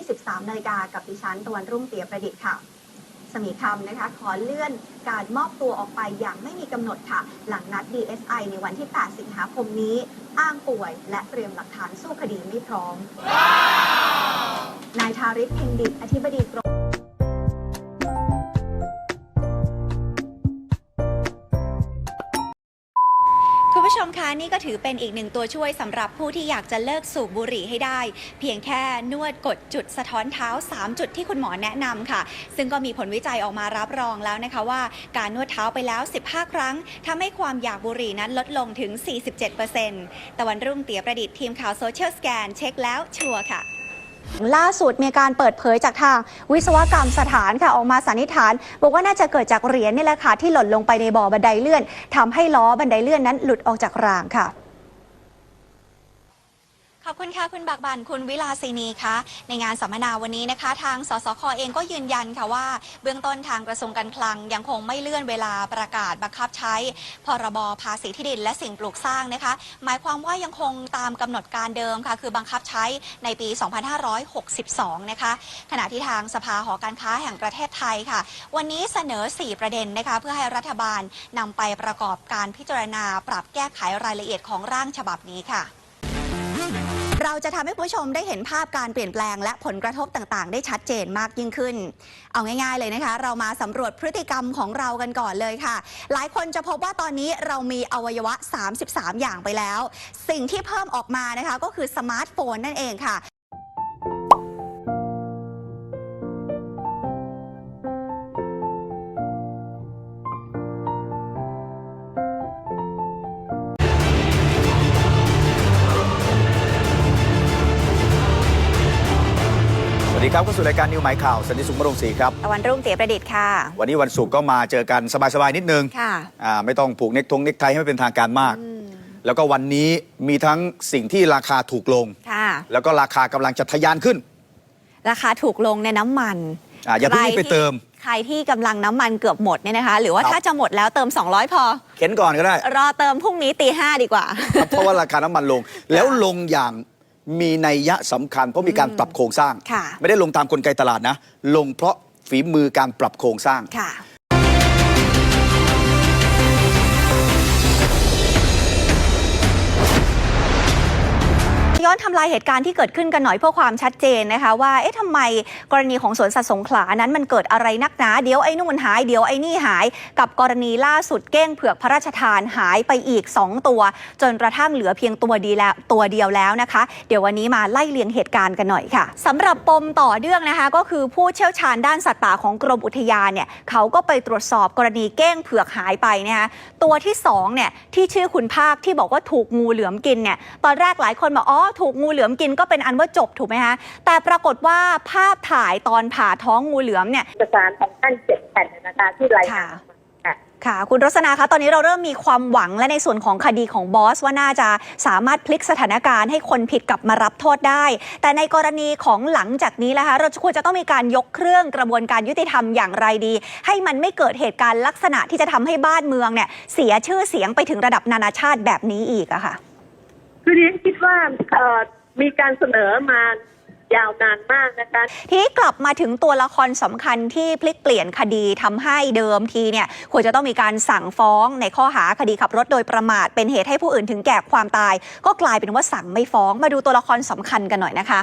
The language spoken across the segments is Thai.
ที่ 13นาฬิกากับดิฉันตะวันรุ่งเตียประดิษฐ์ค่ะ สมีคำนะคะ ขอเลื่อนการมอบตัวออกไปอย่างไม่มีกำหนดค่ะ หลังนัด DSI ในวันที่ 8 สิงหาคมนี้ อ้างป่วยและเตรียมหลักฐานสู้คดีไม่พร้อม นายทาริศเพ็งดิตอธิบดีกรม ชมคะนี่ก็ถือเป็นอีกหนึ่งตัวช่วยสำหรับผู้ที่อยากจะเลิกสูบบุหรี่ให้ได้ เพียงแค่นวดกดจุดสะท้อนเท้า 3 จุดที่คุณหมอแนะนำค่ะ ซึ่งก็มีผลวิจัยออกมารับรองแล้วนะคะว่า การนวดเท้าไปแล้ว 15 ครั้งทำให้ความอยากบุหรี่นั้นลดลงถึง 47%ตะวันรุ่งเตียประดิษฐ์ทีมข่าวโซเชียลสแกนเช็คแล้วชัวร์ค่ะ ล่าสุดมีการเปิดเผยจากทางวิศวกรรมสถานค่ะออกมาสันนิษฐาน บอกว่าน่าจะเกิดจากเหรียญนี่แหละค่ะที่หล่นลงไปในบ่อบันไดเลื่อนทำให้ล้อบันไดเลื่อนนั้นหลุดออกจากรางค่ะ อบคุณค่ะ คุณบักบันคุณวิลาสินีคะในงานสัมมนาวันนี้นะคะ ทางสสคเองก็ยืนยันค่ะว่า เบื้องต้นทางกระทรวงการคลังยังคงไม่เลื่อนเวลาประกาศบังคับใช้ พรบภาษีที่ดินและสิ่งปลูกสร้างนะคะ หมายความว่ายังคงตามกำหนดการเดิมค่ะ คือบังคับใช้ในปี 2562 นะคะ ขณะที่ทางสภาหอการค้าแห่งประเทศไทยค่ะ วันนี้เสนอ 4 ประเด็นนะคะ เพื่อให้รัฐบาลนำไปประกอบการพิจารณาปรับแก้ไขรายละเอียดของร่างฉบับนี้ค่ะ เราจะทำให้ผู้ชมได้เห็นภาพการเปลี่ยนแปลง และผลกระทบต่างๆ ได้ชัดเจนมากยิ่งขึ้น เอาง่าย ๆ เลยนะคะ เรามาสำรวจพฤติกรรมของเรากันก่อนเลยค่ะ หลายคนจะพบว่าตอนนี้เรามีอวัยวะ 33 อย่างไปแล้ว สิ่งที่เพิ่มออกมานะคะก็คือสมาร์ทโฟนนั่นเองค่ะ ดีครับเข้าสู่รายการนิวหมายข่าวสันติสุขมรงศรีครับตะวันรุ่งเตียประดิษฐ์ค่ะ วันนี้วันศุกร์ก็มาเจอกันสบายๆนิดนึงค่ะอ่าไม่ต้องผูกเน็กทงเน็กไทให้มันเป็นทางการมาก แล้วก็วันนี้มีทั้งสิ่งที่ราคาถูกลง ค่ะ แล้วก็ราคากำลังจะทะยานขึ้น ราคาถูกลงในน้ำมันอ่าอย่าเพิ่งรีบไปเติมใครที่กำลังน้ำมันเกือบหมดเนี่ยนะคะ หรือว่าครับถ้าจะหมดแล้วเติม 200 พอ เข็นก่อนก็ได้ รอเติมพรุ่งนี้ตีห้าดีกว่าครับเพราะว่าราคาน้ำมันลง แล้วลงอย่าง มีนัยยะสำคัญ เพราะมีการปรับโครงสร้าง ค่ะ ไม่ได้ลงตามกลไกตลาดนะ ลงเพราะฝีมือการปรับโครงสร้าง ค่ะ ย้อนทำลายเหตุการณ์ที่เกิดขึ้นกันหน่อยเพื่อความชัดเจนนะคะ ว่าเอ๊ะทำไมกรณีของสวนสัตว์สงขลานั้นมันเกิดอะไรนักหนา เดี๋ยวไอ้นู่นหายเดี๋ยวไอ้นี่หาย กับกรณีล่าสุดเก้งเผือกพระราชทานหายไปอีก 2 ตัว จนกระทั่งเหลือเพียงตัวดีแล้วตัวเดียวแล้วนะคะ เดี๋ยววันนี้มาไล่เลียงเหตุการณ์กันหน่อยค่ะสำหรับปมต่อเนื่องนะคะ ก็คือผู้เชี่ยวชาญด้านสัตว์ป่าของกรมอุทยานเนี่ยเขาก็ไปตรวจสอบกรณีเก้งเผือกหายไปนะคะตัวที่สองเนี่ยที่ชื่อคุณภาคที่บอกว่าถูกงูเหลือมกินเนี่ยตอนแรกหลายคนบอกอ๋อถูกงูเหลือมกินก็เป็นอันว่าจบถูกไหมคะแต่ปรากฏว่าภาพถ่ายตอนผ่าท้องงูเหลือมเนี่ยเอกสารของท่านเจ็ดแผ่นนะคะที่รายงานมาค่ะค่ะ คุณรสนาคะ ตอนนี้เราเริ่มมีความหวังและในส่วนของคดีของบอส ว่าน่าจะสามารถพลิกสถานการณ์ให้คนผิดกลับมารับโทษได้ แต่ในกรณีของหลังจากนี้แล้วคะเราควรจะต้องมีการยกเครื่องกระบวนการยุติธรรมอย่างไรดี ให้มันไม่เกิดเหตุการณ์ลักษณะที่จะทำให้บ้านเมืองเนี่ยเสียชื่อเสียงไปถึงระดับนานาชาติแบบนี้อีกอะค่ะ คือดิฉันคิดว่าเอ่อมีการเสนอมายาวนานมากนะคะ ทีนี้กลับมาถึงตัวละครสำคัญที่พลิกเปลี่ยนคดีทำให้เดิมทีเนี่ยควรจะต้องมีการสั่งฟ้องในข้อหาคดีขับรถโดยประมาท เป็นเหตุให้ผู้อื่นถึงแก่ความตาย ก็กลายเป็นว่าสั่งไม่ฟ้องมาดูตัวละครสำคัญกันหน่อยนะคะ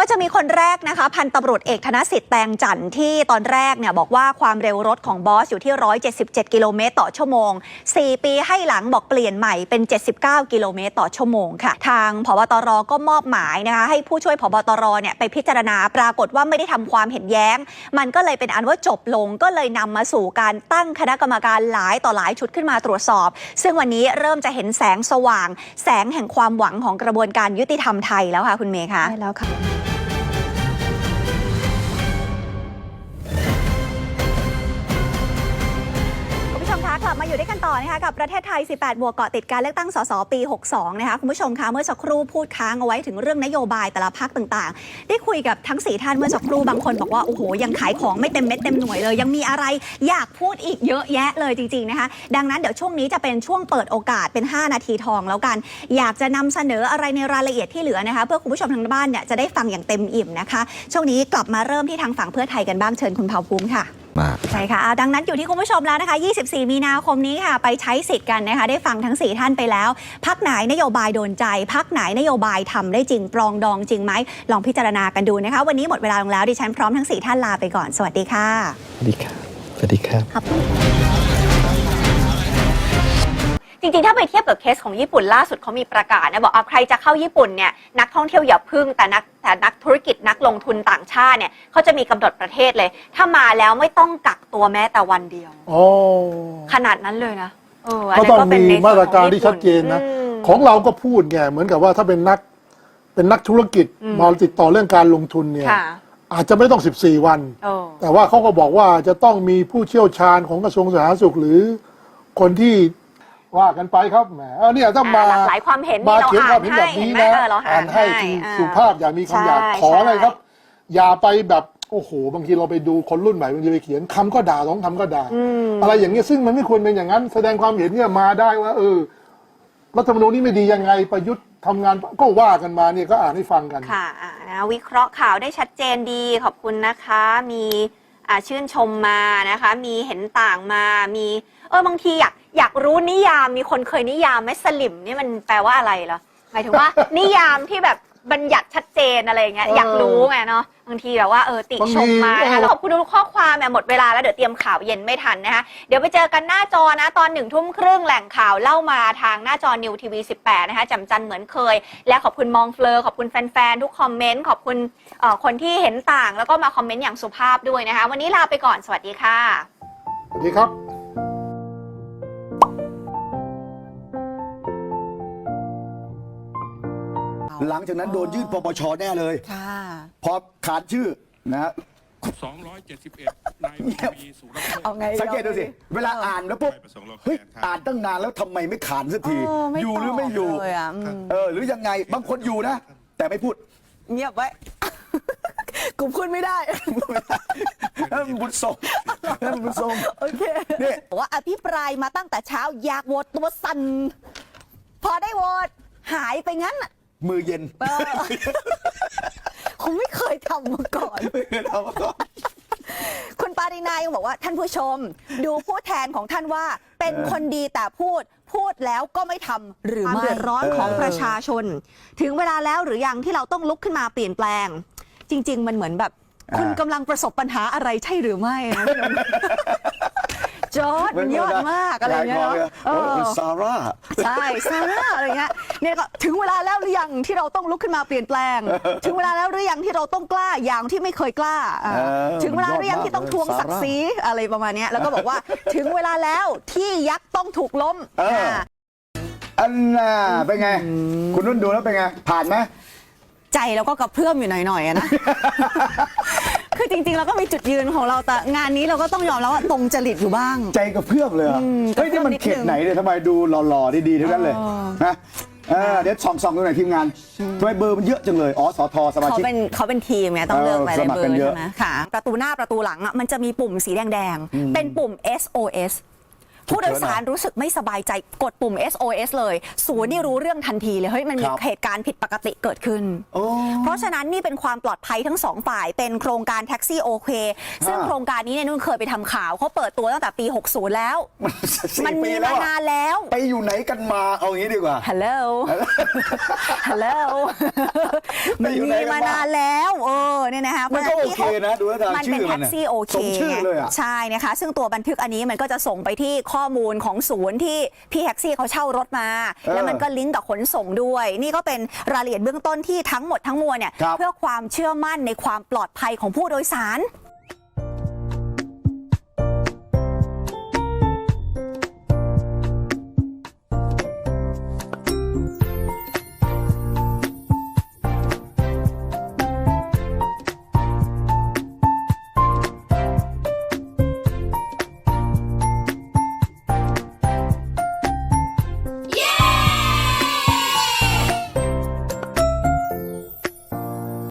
ก็จะมีคนแรกนะคะ พันตำรวจเอกธนสิทธิ์แตงจันทร์ที่ตอนแรกเนี่ยบอกว่าความเร็วรถของบอสอยู่ที่ 177 กิโลเมตรต่อชั่วโมง 4 ปีให้หลังบอกเปลี่ยนใหม่เป็น 79 กิโลเมตรต่อชั่วโมงค่ะ ทางพบตรก็มอบหมายนะคะ ให้ผู้ช่วยพบตรเนี่ยไปพิจารณาปรากฏว่าไม่ได้ทำความเห็นแย้ง มันก็เลยเป็นอันว่าจบลงก็เลยนำมาสู่การตั้งคณะกรรมการหลายต่อหลายชุดขึ้นมาตรวจสอบ ซึ่งวันนี้เริ่มจะเห็นแสงสว่าง แสงแห่งความหวังของกระบวนการยุติธรรมไทยแล้วค่ะคุณเมย์คะใช่แล้วค่ะ อยู่ด้วยกันต่อนะคะกับประเทศไทย 18 บวกเกาะติดการเลือกตั้งสสปี 62 นะคะคุณผู้ชมคะเมื่อสักครู่พูดค้างเอาไว้ถึงเรื่องนโยบายแต่ละพักต่างๆ ได้คุยกับทั้ง 4 ท่านเมื่อสักครู่บางคนบอกว่า โอ้โห ยังขายของไม่เต็มเม็ดเต็มหน่วยเลย ยังมีอะไรอยากพูดอีกเยอะแยะเลยจริง ๆ นะคะ ดังนั้นเดี๋ยวช่วงนี้จะเป็นช่วงเปิดโอกาสเป็น 5 นาทีทองแล้วกัน อยากจะนำเสนออะไรในรายละเอียดที่เหลือนะคะเพื่อคุณผู้ชมทางบ้านเนี่ยจะได้ฟังอย่างเต็มอิ่มนะคะ ช่วงนี้กลับมาเริ่มที่ทางฝั่งเพื่อไทยกันบ้างเชิญคุณเผ่าภูมิค่ะ มาก ใช่ค่ะอ่าดังนั้นอยู่ที่คุณผู้ชมแล้วนะคะ 24 มีนาคมนี้ค่ะ ไปใช้สิทธิ์กันนะคะ ได้ฟังทั้ง 4 ท่านไปแล้ว พักไหนนโยบายโดนใจ พักไหนนโยบายทำได้จริง ปรองดองจริงไหม ลองพิจารณากันดูนะคะ วันนี้หมดเวลาลงแล้ว ดิฉันพร้อมทั้ง 4 ท่านลาไปก่อน สวัสดีค่ะ สวัสดีครับ สวัสดีครับจ ริงๆ ถ้าไปเทียบกับเคสของญี่ปุ่นล่าสุดเขามีประกาศนะบอกเอาใครจะเข้าญี่ปุ่นเนี่ยนักท่องเที่ยวอย่าพึ่งแต่นักแต่นักธุรกิจนักลงทุนต่างชาติเนี่ยเขาจะมีกำหนดประเทศเลย ถ้ามาแล้วไม่ต้องกักตัวแม้แต่วันเดียวอ๋อขนาดนั้นเลยนะเอออันก็นั้นต้องเป็นมีในส่วนมาตรการของที่ชัดเจนนะ อืม ของเราก็พูดไงเหมือนกับว่าถ้าเป็นนักเป็นนักธุรกิจอืมมาติดต่อเรื่องการลงทุนเนี่ย ค่ะอาจจะไม่ต้อง 14 วัน โอ้แต่ว่าเขาก็บอกว่าจะต้องมีผู้เชี่ยวชาญของกระทรวงสาธารณสุขหรือคนที่ ว่ากันไปครับแหมเออเนี่ยถ้ามาหลากหลายความเห็นมานี่เราเขียนคอ่าวามนเห็นให้แบบเห็นี้นไหมนะเออเราอ่าอ่านนให้ให้สุอ่าสุภาพอย่ามีคำหยาบใช่ขอเลยครับใช่อย่าไปแบบโอ้โหบางทีเราไปดูคนรุ่นใหม่บางทีไปเขียนคำก็ด่าสองคำก็ด่าอืมอะไรอย่างเงี้ยซึ่งมันไม่ควรเป็นอย่างนั้น แสดงความเห็นเนี่ยมาได้ว่า เออรัฐธรรมนูญนี่ไม่ดียังไงประยุทธ์ทำงานก็ว่ากันมาเนี่ยก็อ่านให้ฟังกันค่ะอ่านะวิเคราะห์ข่าวได้ชัดเจนดีขอบคุณนะคะ มีอ่าชื่นชมมานะคะ มีเห็นต่างมามี เออบางทีอยาก อยากรู้นิยามมีคนเคยนิยามไหมสลิมนี่มันแปลว่าอะไรเหรอหมายถึงว่า นิยามที่แบบบัญญัติชัดเจนอะไรอย่างเงี้ยเอออยากรู้ไงเนาะบางทีแบบว่าเออติบางชทีมมานะคะเออแล้วขอบคุณทุกข้อความแหมหมดเวลาแล้วเดี๋ยวเตรียมข่าวเย็นไม่ทันนะคะเดี๋ยวไปเจอกันหน้าจอนะ ตอนหนึ่งทุ่มครึ่งแหล่งข่าวเล่ามาทางหน้าจอนิวทีวี18นะคะจำจันเหมือนเคย และขอบคุณมองเฟลอขอบคุณแฟนๆทุกคอมเมนต์ขอบคุณเอ่อคนที่เห็นต่างแล้วก็มาคอมเมนต์อย่างสุภาพด้วยนะคะ วันนี้ลาไปก่อนสวัสดีค่ะ สวัสดีครับ หลังจากนั้นโดนยื่นปปชแน่เลยค่ะพอขาดชื่อนะฮะ271นายทวีสุรพงเอาศ์ไงสังเกตดูสิ เวลาอ่านแล้วปุ๊บ ไปประสงค์เราแทเฮ้ยนครับ อ่านตั้งนานแล้วทำไมไม่ขานสักที เออไม่อยู่หรือไม่อยู่ตอบเลยอะอืมเออ หรือยังไง บางคนอยู่นะ แต่ไม่พูด เงียบไว้ กูพูดไม่ได้ นั่นมันบุญส่งนั่นมันบุญส่งโอเคนี่ บอกว่าอภิปรายมาตั้งแต่เช้าอยากโหวตตัวสั่นพอได้โหวตหายไปงั้นน่ะ มือเย็นเออคงไม่เคยทำมาก่อน ไม่เคยทำมาก่อนคุณปารินายังบอกว่าท่านผู้ชม ดูผู้แทนของท่านว่า เป็นคนดีแต่พูดพูดแล้วก็ไม่ทำหรือความไม่ เดือดร้อนของเออประชาชน ถึงเวลาแล้วหรือยังที่เราต้องลุกขึ้นมาเปลี่ยนแปลง จริง ๆ มันเหมือนแบบ คุณกำลังประสบปัญหาอะไรใช่หรือไม่นะพี่นนท์ จอร์ดมันยอดมากอะไรเงี้ยเนาะเอโอ้อคุณซาร่าใช่ซาร่าอะไรเงี้ยเนี่ยก็ถึงเวลาแล้วหรือยังที่เราต้องลุกขึ้นมาเปลี่ยนแปลง ถึงเวลาแล้วหรือยังที่เราต้องกล้าอย่างที่ไม่เคยกล้าอ่าเออถึงเวลาหรือยังที่ต้องทวงศักดิ์ศรีอะไรประมาณเนี้ยแล้วก็บอกว่าถึงเวลาแล้วที่ยักษ์ต้องถูกล้มเอออ่าอันน่ะเป็นไง คุณนุ่นดูแล้วเป็นไง ผ่านไหมใจเราก็กระเพื่อมอยู่หน่อยๆอะนะ คือจริงๆเราก็มีจุดยืนของเราแต่งานนี้เราก็ต้องยอมแล้วว่าตรงจริตอยู่บ้าง ใจกระเพื่อมเลยเหรออืมเฮ้ยนี่มันกระเพื่เขอมนิดนึงตไหนเนี่ยทำไมดูหล่อๆดีๆทั้งนั้นเลยเออนะเออเดี๋ยวส่องๆดูหน่อยทีมงานทำไมเบอร์มันเยอะจังเลยอ๋อสอทอสมาเขาชิก เป็นเขาเป็นทีมไงต้องเลือกหลายเออสๆมัคเบรอกันร์เยอะ ใช่ไหมค่ะ ประตูหน้าประตูหลังอะมันจะมีปุ่มสีแดงอืมๆเป็นปุ่ม SOS ผู้โดยสารรู้สึกไม่สบายใจกดปุ่ม SOS เลย ศูนย์นี่รู้เรื่องทันทีเลยเฮ้ยมันมีครับเหตุการณ์ผิดปกติเกิดขึ้นโอ้เพราะฉะนั้นนี่เป็นความปลอดภัยทั้งสองฝ่าย เป็นโครงการแท็กซี่โอเค ซึ่งอ่า โครงการนี้เนี่ยนุ่นเคยไปทำข่าวเขาเปิดตัวตั้งแต่ปี 60 แล้วสี่มันปีมีแล้มาวอะนานแล้ว ไปอยู่ไหนกันมาเอาอย่างนี้ดีกว่า ฮัลโหล ฮัลโหล ไปมันอยู่ไหนมีกันมานานแล้ว เออ เนี่ยนะคะมันก็พราะโอฉะเคนะดูแล้วทางมันชื่เป็นอแท็มันกน่ะซี่โอเคสมชื่อไงเลยอะใช่นะคะ ซึ่งตัวบันทึกอันนี้มันก็จะส่งไปที่ข้อมูลของศูนย์ที่พี่แท็กซี่เขาเช่ารถมาเออแล้วมันก็ลิงก์กับขนส่งด้วย นี่ก็เป็นรายละเอียดเบื้องต้นที่ทั้งหมดทั้งมวลเนี่ยครับเพื่อความเชื่อมั่นในความปลอดภัยของผู้โดยสาร